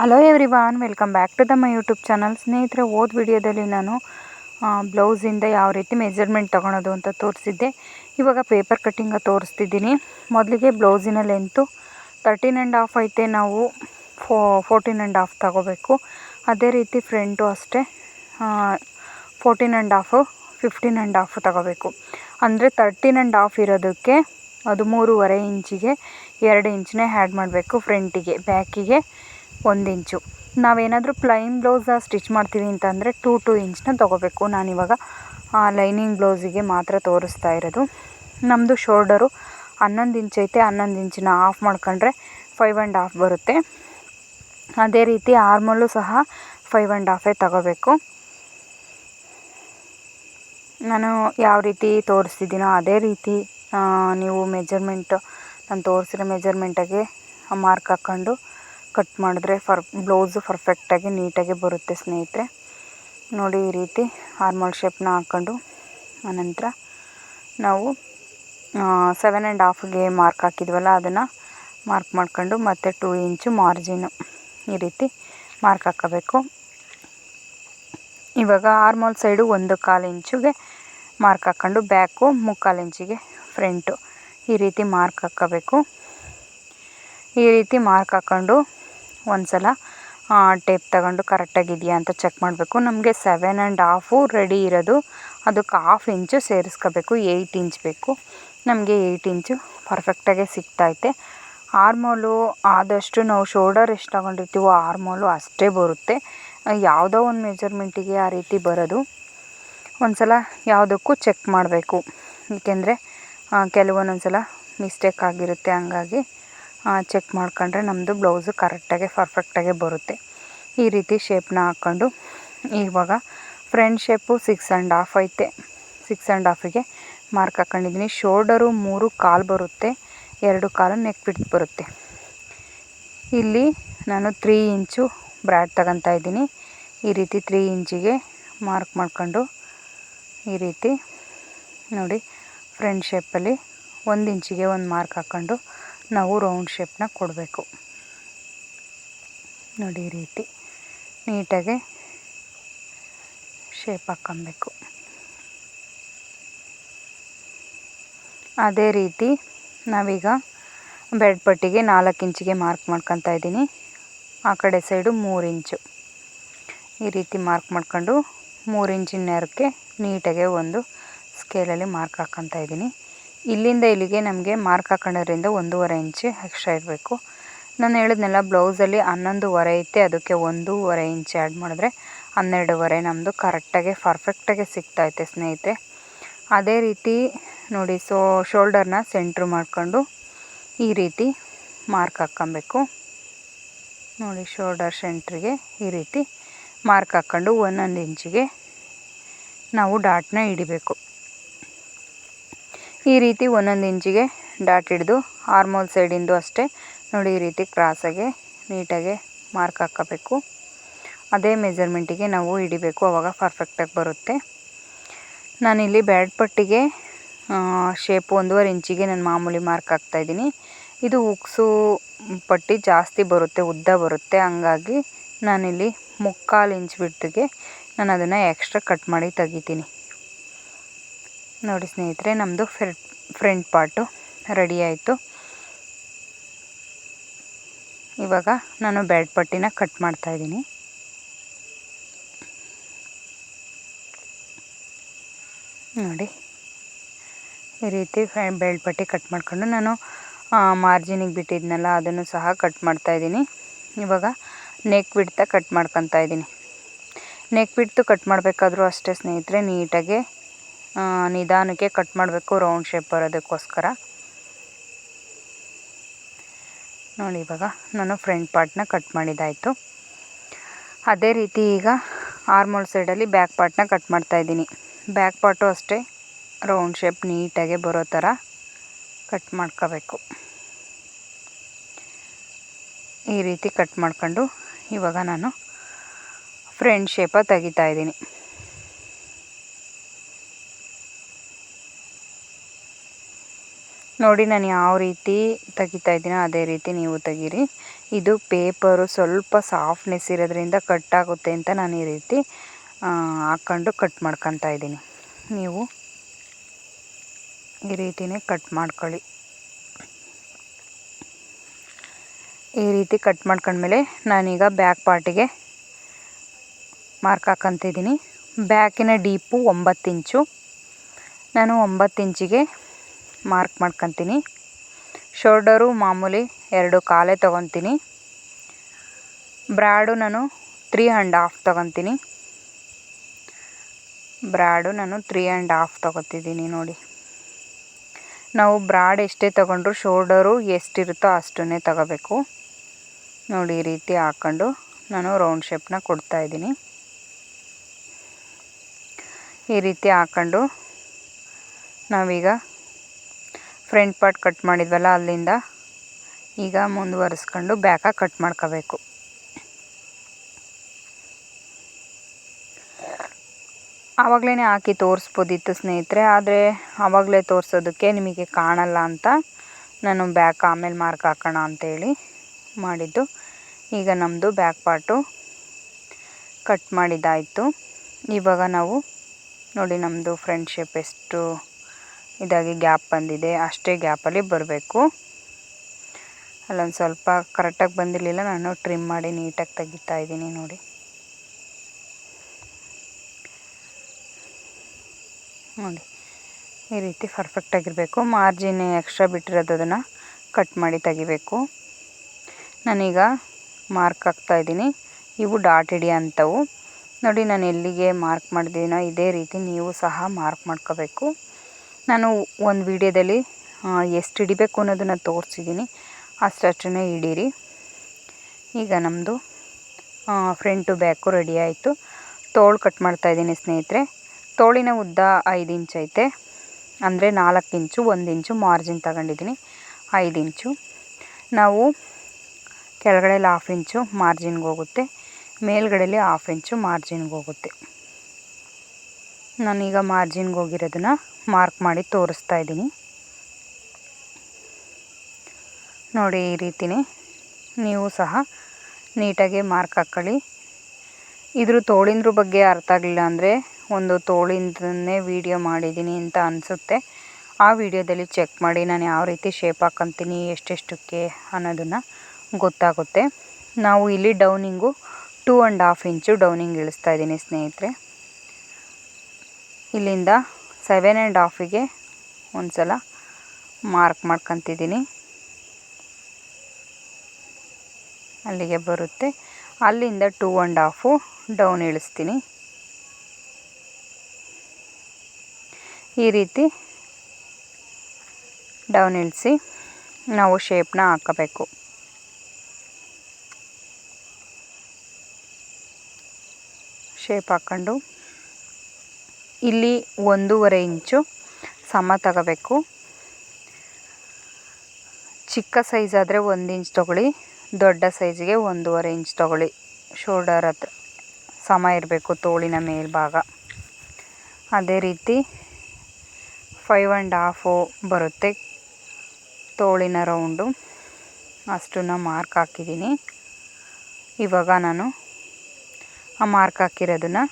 Hello everyone welcome back to the my YouTube channel ಸ್ನೇಹಿತರೆ ಓದ್ ವಿಡಿಯೋದಲ್ಲಿ ನಾನು ಬ್ಲೌಸಿಂದ ಯಾವ ರೀತಿ ಮೆಜರ್ಮೆಂಟ್ ತೊಗೊಳೋದು ಅಂತ ತೋರಿಸಿದ್ದೆ. ಇವಾಗ ಪೇಪರ್ ಕಟ್ಟಿಂಗ ತೋರಿಸ್ತಿದ್ದೀನಿ. ಮೊದಲಿಗೆ ಬ್ಲೌಸಿನ ಲೆಂತು ತರ್ಟೀನ್ ಆ್ಯಂಡ್ ಹಾಫ್ ಐತೆ. ನಾವು ಫೋ ಫೋರ್ಟೀನ್ ಆ್ಯಂಡ್ ಹಾಫ್ ತಗೋಬೇಕು. ಅದೇ ರೀತಿ ಫ್ರಂಟು ಅಷ್ಟೇ. Fourteen and half fifteen and half ತಗೋಬೇಕು. ಅಂದರೆ ತರ್ಟೀನ್ ಆ್ಯಂಡ್ ಹಾಫ್ ಇರೋದಕ್ಕೆ ಅದು ಮೂರುವರೆ ಇಂಚಿಗೆ, ಎರಡು ಇಂಚನ್ನೇ ಆ್ಯಡ್ ಮಾಡಬೇಕು ಫ್ರಂಟಿಗೆ ಬ್ಯಾಕಿಗೆ ಒಂದು ಇಂಚು. ನಾವೇನಾದರೂ ಪ್ಲೈನ್ ಬ್ಲೌಸ ಸ್ಟಿಚ್ ಮಾಡ್ತೀವಿ ಅಂತಂದರೆ ಟೂ ಟೂ ಇಂಚನ್ನ ತೊಗೋಬೇಕು. ನಾನಿವಾಗ ಲೈನಿಂಗ್ ಬ್ಲೌಸಿಗೆ ಮಾತ್ರ ತೋರಿಸ್ತಾ ಇರೋದು. ನಮ್ಮದು ಶೋಲ್ಡರು ಹನ್ನೊಂದು ಇಂಚ್ ಐತೆ. ಹನ್ನೊಂದು ಇಂಚನ್ನ ಆಫ್ ಮಾಡ್ಕೊಂಡ್ರೆ ಫೈವ್ ಆ್ಯಂಡ್ ಹಾಫ್ ಬರುತ್ತೆ. ಅದೇ ರೀತಿ ಆರ್ಮಲ್ಲೂ ಸಹ ಫೈವ್ ಆ್ಯಂಡ್ ಹಾಫೇ ತಗೋಬೇಕು. ನಾನು ಯಾವ ರೀತಿ ತೋರಿಸ್ತಿದ್ದೀನೋ ಅದೇ ರೀತಿ ನೀವು ಮೆಜರ್ಮೆಂಟು ನಾನು ತೋರಿಸಿರೋ ಮೆಜರ್ಮೆಂಟಾಗೆ ಮಾರ್ಕ್ ಹಾಕ್ಕೊಂಡು ಕಟ್ ಮಾಡಿದ್ರೆ ಫರ್ ಬ್ಲೌಸು ಫರ್ಫೆಕ್ಟಾಗಿ ನೀಟಾಗಿ ಬರುತ್ತೆ ಸ್ನೇಹಿತರೆ. ನೋಡಿ ಈ ರೀತಿ ಆರ್ಮಲ್ ಶೇಪ್ನ ಹಾಕ್ಕೊಂಡು ಆನಂತರ ನಾವು ಸೆವೆನ್ ಆ್ಯಂಡ್ ಹಾಫ್ಗೆ ಮಾರ್ಕ್ ಹಾಕಿದ್ವಲ್ಲ, ಅದನ್ನು ಮಾರ್ಕ್ ಮಾಡ್ಕೊಂಡು ಮತ್ತು ಟೂ ಇಂಚು ಮಾರ್ಜಿನು ಈ ರೀತಿ ಮಾರ್ಕ್ ಹಾಕೋಬೇಕು. ಇವಾಗ ಆರ್ಮೋಲ್ ಸೈಡು ಒಂದು ಕಾಲು ಇಂಚುಗೆ ಮಾರ್ಕ್ ಹಾಕ್ಕೊಂಡು ಬ್ಯಾಕು ಮುಕ್ಕಾಲು ಇಂಚಿಗೆ ಫ್ರಂಟು ಈ ರೀತಿ ಮಾರ್ಕ್ ಹಾಕ್ಕೋಬೇಕು ಈ ರೀತಿ ಮಾರ್ಕ್ ಹಾಕ್ಕೊಂಡು ಒಂದು ಸಲ ಟೇಪ್ ತಗೊಂಡು ಕರೆಕ್ಟಾಗಿದೆಯಾ ಅಂತ ಚೆಕ್ ಮಾಡಬೇಕು. ನಮಗೆ ಸೆವೆನ್ ಆ್ಯಂಡ್ ಹಾಫು ರೆಡಿ ಇರೋದು. ಅದಕ್ಕೆ ಹಾಫ್ ಇಂಚು ಸೇರಿಸ್ಕೋಬೇಕು. ಏಯ್ಟ್ ಇಂಚ್ ಬೇಕು. ನಮಗೆ ಏಯ್ಟ್ ಇಂಚು ಪರ್ಫೆಕ್ಟಾಗೆ ಸಿಗ್ತೈತೆ. ಆರ್ಮೋಲು ಆದಷ್ಟು ನಾವು ಶೋಲ್ಡರ್ ಎಷ್ಟು ತಗೊಂಡಿರ್ತೀವೋ ಆರ್ಮೋಲು ಅಷ್ಟೇ ಬರುತ್ತೆ. ಯಾವುದೋ ಒಂದು ಮೆಜರ್ಮೆಂಟಿಗೆ ಆ ರೀತಿ ಬರೋದು. ಒಂದು ಸಲ ಯಾವುದಕ್ಕೂ ಚೆಕ್ ಮಾಡಬೇಕು. ಏಕೆಂದರೆ ಕೆಲವೊಂದೊಂದು ಸಲ ಮಿಸ್ಟೇಕ್ ಆಗಿರುತ್ತೆ ಹಂಗಾಗಿ. ಚೆಕ್ ಮಾಡ್ಕೊಂಡ್ರೆ ನಮ್ಮದು ಬ್ಲೌಸು ಕರೆಕ್ಟಾಗೆ ಫರ್ಫೆಕ್ಟಾಗೆ ಬರುತ್ತೆ. ಈ ರೀತಿ ಶೇಪ್ನ ಹಾಕ್ಕೊಂಡು ಇವಾಗ front shape six and half ಐತೆ. ಸಿಕ್ಸ್ ಆ್ಯಂಡ್ ಹಾಫಿಗೆ ಮಾರ್ಕ್ ಹಾಕ್ಕೊಂಡಿದ್ದೀನಿ ಶೋಲ್ಡರು ಮೂರು ಕಾಲು ಬರುತ್ತೆ, ಎರಡು ಕಾಲು ನೆಕ್ ಬಿಟ್ಟು ಬರುತ್ತೆ. ಇಲ್ಲಿ ನಾನು ತ್ರೀ ಇಂಚು ಬ್ರ್ಯಾಡ್ ತಗೊತಾ ಇದ್ದೀನಿ. ಈ ರೀತಿ ತ್ರೀ ಇಂಚಿಗೆ ಮಾರ್ಕ್ ಮಾಡ್ಕೊಂಡು ಈ ರೀತಿ ನೋಡಿ ಫ್ರಂಟ್ ಶೇಪಲ್ಲಿ ಒಂದು ಇಂಚಿಗೆ ಒಂದು ಮಾರ್ಕ್ ಹಾಕ್ಕೊಂಡು ನಾವು ರೌಂಡ್ ಶೇಪ್ನ ಕೊಡಬೇಕು. ನೋಡಿ ರೀತಿ ನೀಟಾಗಿ ಶೇಪ್ ಹಾಕ್ಕೊಬೇಕು. ಅದೇ ರೀತಿ ನಾವೀಗ ಬೆಡ್ ಪಟ್ಟಿಗೆ ನಾಲ್ಕು ಇಂಚಿಗೆ ಮಾರ್ಕ್ ಮಾಡ್ಕೊತಾ ಇದ್ದೀನಿ. ಆ ಕಡೆ ಸೈಡು ಮೂರು ಇಂಚು. ಈ ರೀತಿ ಮಾರ್ಕ್ ಮಾಡ್ಕೊಂಡು ಮೂರು ಇಂಚಿನ ನೇರಕ್ಕೆ ನೀಟಾಗೆ ಒಂದು ಸ್ಕೇಲಲ್ಲಿ ಮಾರ್ಕ್ ಹಾಕ್ಕೊತಾ ಇದ್ದೀನಿ. ಇಲ್ಲಿಂದ ಇಲ್ಲಿಗೆ ನಮಗೆ ಮಾರ್ಕ್ ಹಾಕೊಳ್ಳೋದ್ರಿಂದ ಒಂದೂವರೆ ಇಂಚು ಎಕ್ಸ್ಟ್ರಾ ಇರಬೇಕು. ನಾನು ಹೇಳಿದ್ನಲ್ಲ ಬ್ಲೌಸಲ್ಲಿ ಹನ್ನೊಂದುವರೆ ಐತೆ, ಅದಕ್ಕೆ ಒಂದೂವರೆ ಇಂಚ್ ಆ್ಯಡ್ ಮಾಡಿದ್ರೆ ಹನ್ನೆರಡುವರೆ ನಮ್ಮದು ಕರೆಕ್ಟಾಗಿ ಸಿಗ್ತಾ ಐತೆ ಸ್ನೇಹಿತೆ ಅದೇ ರೀತಿ ನೋಡಿ ಸೊ ಶೋಲ್ಡರ್ನ ಸೆಂಟ್ರ್ ಮಾಡಿಕೊಂಡು ಈ ರೀತಿ ಮಾರ್ಕ್ ಹಾಕ್ಕೊಬೇಕು. ನೋಡಿ ಶೋಲ್ಡರ್ ಸೆಂಟ್ರಿಗೆ ಈ ರೀತಿ ಮಾರ್ಕ್ ಹಾಕ್ಕೊಂಡು ಒಂದೊಂದು ಇಂಚಿಗೆ ನಾವು ಡಾಟ್ನ ಹಿಡಿಬೇಕು. ಈ ರೀತಿ ಒಂದೊಂದು ಇಂಚಿಗೆ ಡಾಟ್ ಹಿಡಿದು ಆರ್ಮೋಲ್ ಸೈಡಿಂದು ಅಷ್ಟೇ. ನೋಡಿ ಈ ರೀತಿ ಕ್ರಾಸಾಗೆ ನೀಟಾಗೆ ಮಾರ್ಕ್ ಹಾಕಬೇಕು. ಅದೇ ಮೆಜರ್ಮೆಂಟಿಗೆ ನಾವು ಹಿಡಿಬೇಕು ಆವಾಗ ಪರ್ಫೆಕ್ಟಾಗಿ ಬರುತ್ತೆ. ನಾನಿಲ್ಲಿ ಬ್ಯಾಡ್ ಪಟ್ಟಿಗೆ ಶೇಪ್ ಒಂದೂವರೆ ಇಂಚಿಗೆ ನಾನು ಮಾಮೂಲಿ ಮಾರ್ಕ್ ಹಾಕ್ತಾಯಿದ್ದೀನಿ ಇದು ಉಕ್ಸು ಪಟ್ಟಿ ಜಾಸ್ತಿ ಬರುತ್ತೆ, ಉದ್ದ ಬರುತ್ತೆ. ಹಂಗಾಗಿ ನಾನಿಲ್ಲಿ ಮುಕ್ಕಾಲು ಇಂಚ್ ಬಿಟ್ಟಿಗೆ ನಾನು ಅದನ್ನು ಎಕ್ಸ್ಟ್ರಾ ಕಟ್ ಮಾಡಿ ತೆಗಿತೀನಿ. ನೋಡಿ ಸ್ನೇಹಿತರೆ ನಮ್ಮದು ಫ್ರಂಟ್ ಪಾರ್ಟು ರೆಡಿ ಆಯಿತು. ಇವಾಗ ನಾನು ಬ್ಯಾಡ್ ಪಟ್ಟಿನ ಕಟ್ ಮಾಡ್ತಾ ಇದ್ದೀನಿ. ನೋಡಿ, ಈ ರೀತಿ ಬ್ಯಾಡ್ ಪಟ್ಟಿ ಕಟ್ ಮಾಡ್ಕೊಂಡು ನಾನು ಮಾರ್ಜಿನಿಗೆ ಬಿಟ್ಟಿದ್ನಲ್ಲ, ಅದನ್ನು ಸಹ ಕಟ್ ಮಾಡ್ತಾ ಇದ್ದೀನಿ. ಇವಾಗ ನೆಕ್ ಬಿಡ್ತಾ ಕಟ್ ಮಾಡ್ಕೊತಾ ಇದ್ದೀನಿ. ನೆಕ್ ಬಿಡ್ತು ಕಟ್ ಮಾಡಬೇಕಾದ್ರೂ ಅಷ್ಟೇ ಸ್ನೇಹಿತರೆ, ನೀಟಾಗಿ ನಿಧಾನಕ್ಕೆ ಕಟ್ ಮಾಡಬೇಕು ರೌಂಡ್ ಶೇಪ್ ಬರೋದಕ್ಕೋಸ್ಕರ. ನೋಡಿ ಇವಾಗ ನಾನು ಫ್ರಂಟ್ ಪಾರ್ಟ್ನ ಕಟ್ ಮಾಡಿದ್ದಾಯಿತು ಅದೇ ರೀತಿ ಈಗ ಆರ್ಮೋಲ್ ಸೈಡಲ್ಲಿ ಬ್ಯಾಕ್ ಪಾರ್ಟ್ನ ಕಟ್ ಮಾಡ್ತಾಯಿದ್ದೀನಿ ಬ್ಯಾಕ್ ಪಾರ್ಟು ಅಷ್ಟೇ ರೌಂಡ್ ಶೇಪ್ ನೀಟಾಗೆ ಬರೋ ಥರ ಕಟ್ ಮಾಡ್ಕೋಬೇಕು. ಈ ರೀತಿ ಕಟ್ ಮಾಡ್ಕೊಂಡು ಇವಾಗ ನಾನು ಫ್ರಂಟ್ ಶೇಪ ತೆಗಿತಾ ಇದ್ದೀನಿ. ನೋಡಿ ನಾನು ಯಾವ ರೀತಿ ತೆಗಿತಾ ಇದ್ದೀನೋ ಅದೇ ರೀತಿ ನೀವು ತೆಗೀರಿ. ಇದು ಪೇಪರು ಸ್ವಲ್ಪ ಸಾಫ್ಟ್ನೆಸ್ ಇರೋದ್ರಿಂದ ಕಟ್ ಆಗುತ್ತೆ ಅಂತ ನಾನು ಈ ರೀತಿ ಹಾಕ್ಕೊಂಡು ಕಟ್ ಮಾಡ್ಕೊತಾ ಇದ್ದೀನಿ. ನೀವು ಈ ರೀತಿಯೇ ಕಟ್ ಮಾಡ್ಕೊಳ್ಳಿ. ಈ ರೀತಿ ಕಟ್ ಮಾಡ್ಕೊಂಡ್ಮೇಲೆ ನಾನೀಗ ಬ್ಯಾಕ್ ಪಾರ್ಟಿಗೆ ಮಾರ್ಕ್ ಹಾಕಂತಿದ್ದೀನಿ. ಬ್ಯಾಕಿನ ಡೀಪು ಒಂಬತ್ತು ಇಂಚು. ನಾನು ಒಂಬತ್ತು ಇಂಚಿಗೆ ಮಾರ್ಕ್ ಮಾಡ್ಕೊತೀನಿ. ಶೋಲ್ಡರು ಮಾಮೂಲಿ ಎರಡು ಕಾಲೇ ತೊಗೊತೀನಿ. ಬ್ರ್ಯಾಡು ನಾನು ತ್ರೀ ಆ್ಯಂಡ್ ಹಾಫ್ ತೊಗೊತೀನಿ. ಬ್ರ್ಯಾಡು ನಾನು ತ್ರೀ ಆ್ಯಂಡ್ ಹಾಫ್ ತೊಗೊತಿದ್ದೀನಿ ನೋಡಿ. ನಾವು ಬ್ರಾಡ್ ಎಷ್ಟೇ ತೊಗೊಂಡ್ರು ಶೋಲ್ಡರು ಎಷ್ಟಿರುತ್ತೋ ಅಷ್ಟನ್ನೇ ತಗೋಬೇಕು. ನೋಡಿ ಈ ರೀತಿ ಹಾಕ್ಕೊಂಡು ನಾನು ರೌಂಡ್ ಶೇಪ್ನ ಕೊಡ್ತಾಯಿದ್ದೀನಿ ಈ ರೀತಿ ಹಾಕ್ಕೊಂಡು ನಾವೀಗ ಫ್ರಂಟ್ ಪಾರ್ಟ್ ಕಟ್ ಮಾಡಿದ್ವಲ್ಲ ಅಲ್ಲಿಂದ, ಈಗ ಮುಂದುವರಿಸ್ಕೊಂಡು ಬ್ಯಾಕಾಗಿ ಕಟ್ ಮಾಡ್ಕೋಬೇಕು. ಆವಾಗಲೇ ಹಾಕಿ ತೋರಿಸ್ಬೋದಿತ್ತು ಸ್ನೇಹಿತರೆ, ಆದರೆ ಆವಾಗಲೇ ತೋರಿಸೋದಕ್ಕೆ ನಿಮಗೆ ಕಾಣಲ್ಲ ಅಂತ ನಾನು ಬ್ಯಾಕ್ ಆಮೇಲೆ ಮಾರ್ಕ್ ಹಾಕೋಣ ಅಂತೇಳಿ ಮಾಡಿದ್ದು. ಈಗ ನಮ್ಮದು ಬ್ಯಾಕ್ ಪಾರ್ಟು ಕಟ್ ಮಾಡಿದ್ದಾಯಿತು. ಇವಾಗ ನಾವು ನೋಡಿ ನಮ್ಮದು ಫ್ರಂಟ್ ಶೇಪ್ ಎಷ್ಟು ಇದಾಗಿ ಗ್ಯಾಪ್ ಬಂದಿದೆ, ಅಷ್ಟೇ ಗ್ಯಾಪಲ್ಲಿ ಬರಬೇಕು. ಅಲ್ಲೊಂದು ಸ್ವಲ್ಪ ಕರೆಕ್ಟಾಗಿ ಬಂದಿರಲಿಲ್ಲ, ನಾನು ಟ್ರಿಮ್ ಮಾಡಿ ನೀಟಾಗಿ ತೆಗಿತಾ ಇದ್ದೀನಿ ನೋಡಿ. ನೋಡಿ, ಈ ರೀತಿ ಪರ್ಫೆಕ್ಟಾಗಿರಬೇಕು ಮಾರ್ಜಿನ್ ಎಕ್ಸ್ಟ್ರಾ ಬಿಟ್ಟಿರೋದು ಅದನ್ನು ಕಟ್ ಮಾಡಿ ತೆಗಿಬೇಕು. ನಾನೀಗ ಮಾರ್ಕ್ ಹಾಕ್ತಾಯಿದ್ದೀನಿ ಇವು ಡಾಟ್ ಅಂಥವು ನೋಡಿ, ನಾನು ಎಲ್ಲಿಗೆ ಮಾರ್ಕ್ ಮಾಡಿದ್ದೀನೋ, ಇದೇ ರೀತಿ ನೀವು ಸಹ ಮಾರ್ಕ್ ಮಾಡ್ಕೋಬೇಕು. ನಾನು ಒಂದು ವಿಡಿಯೋದಲ್ಲಿ ಎಷ್ಟು ಹಿಡಿಬೇಕು ಅನ್ನೋದನ್ನು ತೋರಿಸಿದ್ದೀನಿ. ಅಷ್ಟಷ್ಟೇ ಹಿಡೀರಿ. ಈಗ ನಮ್ಮದು ಫ್ರಂಟು ಬ್ಯಾಕು ರೆಡಿ ಆಯಿತು. ತೋಳು ಕಟ್ ಮಾಡ್ತಾಯಿದ್ದೀನಿ ಸ್ನೇಹಿತರೆ. ತೋಳಿನ ಉದ್ದ ಐದು ಇಂಚ್ ಐತೆ. ಅಂದರೆ ನಾಲ್ಕು ಇಂಚು, ಒಂದು ಇಂಚು ಮಾರ್ಜಿನ್ ತಗೊಂಡಿದ್ದೀನಿ. ಐದು ಇಂಚು. ನಾವು ಕೆಳಗಡೆಯಲ್ಲಿ ಹಾಫ್ ಇಂಚು ಮಾರ್ಜಿನ್ಗೆ ಹೋಗುತ್ತೆ. ಮೇಲ್ಗಡೆಯಲ್ಲಿ ಹಾಫ್ ಇಂಚು ಮಾರ್ಜಿನ್ಗೆ ಹೋಗುತ್ತೆ. ನಾನೀಗ ಮಾರ್ಜಿನ್ಗೆ ಹೋಗಿರೋದನ್ನು ಮಾರ್ಕ್ ಮಾಡಿ ತೋರಿಸ್ತಾ ಇದ್ದೀನಿ. ನೋಡಿ ಈ ರೀತಿನೇ ನೀವು ಸಹ ನೀಟಾಗಿ ಮಾರ್ಕ್ ಹಾಕ್ಕೊಳ್ಳಿ ಇದ್ರ ತೋಳಿಂದ್ರ ಬಗ್ಗೆ ಅರ್ಥ ಆಗಲಿಲ್ಲ ಅಂದರೆ ಒಂದು ತೋಳಿಂದನೇ ವಿಡಿಯೋ ಮಾಡಿದ್ದೀನಿ ಅಂತ ಅನಿಸುತ್ತೆ. ಆ ವಿಡಿಯೋದಲ್ಲಿ ಚೆಕ್ ಮಾಡಿ ನಾನು ಯಾವ ರೀತಿ ಶೇಪ್ ಹಾಕ್ಕೊತೀನಿ ಎಷ್ಟೆಷ್ಟಕ್ಕೆ ಅನ್ನೋದನ್ನು ಗೊತ್ತಾಗುತ್ತೆ. ನಾವು ಇಲ್ಲಿ downing two and half inch downing ಇಳಿಸ್ತಾ ಇದ್ದೀನಿ ಸ್ನೇಹಿತರೆ. ಇಲ್ಲಿಂದ ಸೆವೆನ್ ಆ್ಯಂಡ್ ಹಾಫಿಗೆ ಒಂದು ಸಲ ಮಾರ್ಕ್ ಮಾಡ್ಕೊತಿದ್ದೀನಿ. ಅಲ್ಲಿಗೆ ಬರುತ್ತೆ. ಅಲ್ಲಿಂದ ಟೂ ಆ್ಯಂಡ್ ಹಾಫು ಡೌನ್ ಇಳಿಸ್ತೀನಿ. ಈ ರೀತಿ ಡೌನ್ ಇಳಿಸಿ ನಾವು ಶೇಪ್ನ ಹಾಕಬೇಕು. ಶೇಪ್ ಹಾಕ್ಕೊಂಡು ಇಲ್ಲಿ ಒಂದೂವರೆ ಇಂಚು ಸಮ ತಗೋಬೇಕು. ಚಿಕ್ಕ ಸೈಜ್ ಆದರೆ ಒಂದು ಇಂಚ್ ತೊಗೊಳ್ಳಿ, ದೊಡ್ಡ ಸೈಜಿಗೆ ಒಂದೂವರೆ ಇಂಚ್ ತೊಗೊಳ್ಳಿ. ಶೋಲ್ಡರ್ ಹತ್ರ ಸಮ ಇರಬೇಕು ತೋಳಿನ ಮೇಲ್ಭಾಗ. ಅದೇ ರೀತಿ ಫೈವ್ ಆ್ಯಂಡ್ ಹಾಫು ಬರುತ್ತೆ ತೋಳಿನ ರೌಂಡು. ಅಷ್ಟನ್ನು ಮಾರ್ಕ್ ಹಾಕಿದ್ದೀನಿ. ಇವಾಗ ನಾನು ಆ ಮಾರ್ಕ್ ಹಾಕಿರೋದನ್ನು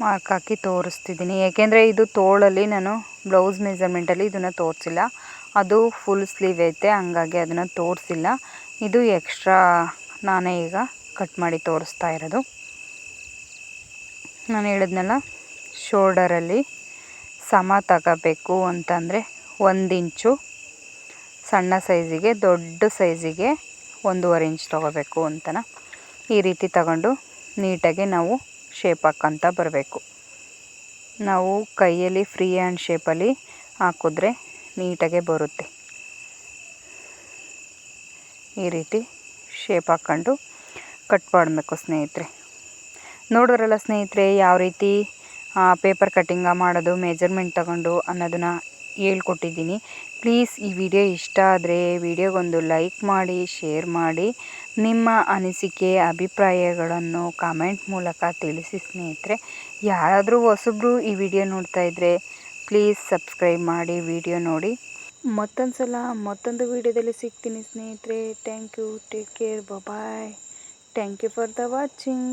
ಮಾರ್ಕ್ ಹಾಕಿ ತೋರಿಸ್ತಿದ್ದೀನಿ. ಏಕೆಂದರೆ ಇದು ತೋಳಲ್ಲಿ ನಾನು ಬ್ಲೌಸ್ ಮೆಸರ್ಮೆಂಟಲ್ಲಿ ಇದನ್ನು ತೋರಿಸಿಲ್ಲ. ಅದು ಫುಲ್ ಸ್ಲೀವ್ ಐತೆ, ಹಂಗಾಗಿ ಅದನ್ನು ತೋರಿಸಿಲ್ಲ. ಇದು ಎಕ್ಸ್ಟ್ರಾ ನಾನೇ ಈಗ ಕಟ್ ಮಾಡಿ ತೋರಿಸ್ತಾ ಇರೋದು. ನಾನು ಹೇಳಿದ್ನಲ್ಲ ಶೋಲ್ಡರಲ್ಲಿ ಸಮ ತಗೋಬೇಕು ಅಂತಂದರೆ ಒಂದು ಇಂಚು. ಸಣ್ಣ ಸೈಜಿಗೆ ದೊಡ್ಡ ಸೈಜಿಗೆ ಒಂದೂವರೆ ಇಂಚ್ ತೊಗೋಬೇಕು ಅಂತನ. ಈ ರೀತಿ ತಗೊಂಡು ನೀಟಾಗಿ ನಾವು ಶೇಪ್ ಹಾಕ್ಕೊತ ಬರಬೇಕು. ನಾವು ಕೈಯಲ್ಲಿ ಫ್ರೀ ಹ್ಯಾಂಡ್ ಶೇಪಲ್ಲಿ ಹಾಕಿದ್ರೆ ನೀಟಾಗೆ ಬರುತ್ತೆ. ಈ ರೀತಿ ಶೇಪ್ ಹಾಕ್ಕೊಂಡು ಕಟ್ ಮಾಡಬೇಕು ಸ್ನೇಹಿತರೆ. ನೋಡಿದ್ರಲ್ಲ ಸ್ನೇಹಿತರೆ, ಯಾವ ರೀತಿ ಪೇಪರ್ ಕಟ್ಟಿಂಗ ಮಾಡೋದು ಮೆಜರ್ಮೆಂಟ್ ತಗೊಂಡು ಅನ್ನೋದನ್ನು ಹೇಳ್ಕೊಟ್ಟಿದ್ದೀನಿ. ಪ್ಲೀಸ್ ಈ ವಿಡಿಯೋ ಇಷ್ಟ ಆದರೆ ವಿಡಿಯೋಗೊಂದು ಲೈಕ್ ಮಾಡಿ ಶೇರ್ ಮಾಡಿ. ನಿಮ್ಮ ಅನಿಸಿಕೆ, ಅಭಿಪ್ರಾಯಗಳನ್ನು ಕಾಮೆಂಟ್ ಮೂಲಕ ತಿಳಿಸಿ ಸ್ನೇಹಿತರೆ. ಯಾರಾದರೂ ಹೊಸಬ್ರು ಈ ವಿಡಿಯೋ ನೋಡ್ತಾ ಇದ್ದರೆ ಪ್ಲೀಸ್ ಸಬ್ಸ್ಕ್ರೈಬ್ ಮಾಡಿ ವಿಡಿಯೋ ನೋಡಿ. ಮತ್ತೊಂದು ಸಲ ಮತ್ತೊಂದು ವಿಡಿಯೋದಲ್ಲಿ ಸಿಗ್ತೀನಿ ಸ್ನೇಹಿತರೆ. Thank you take care bye thank you for the watching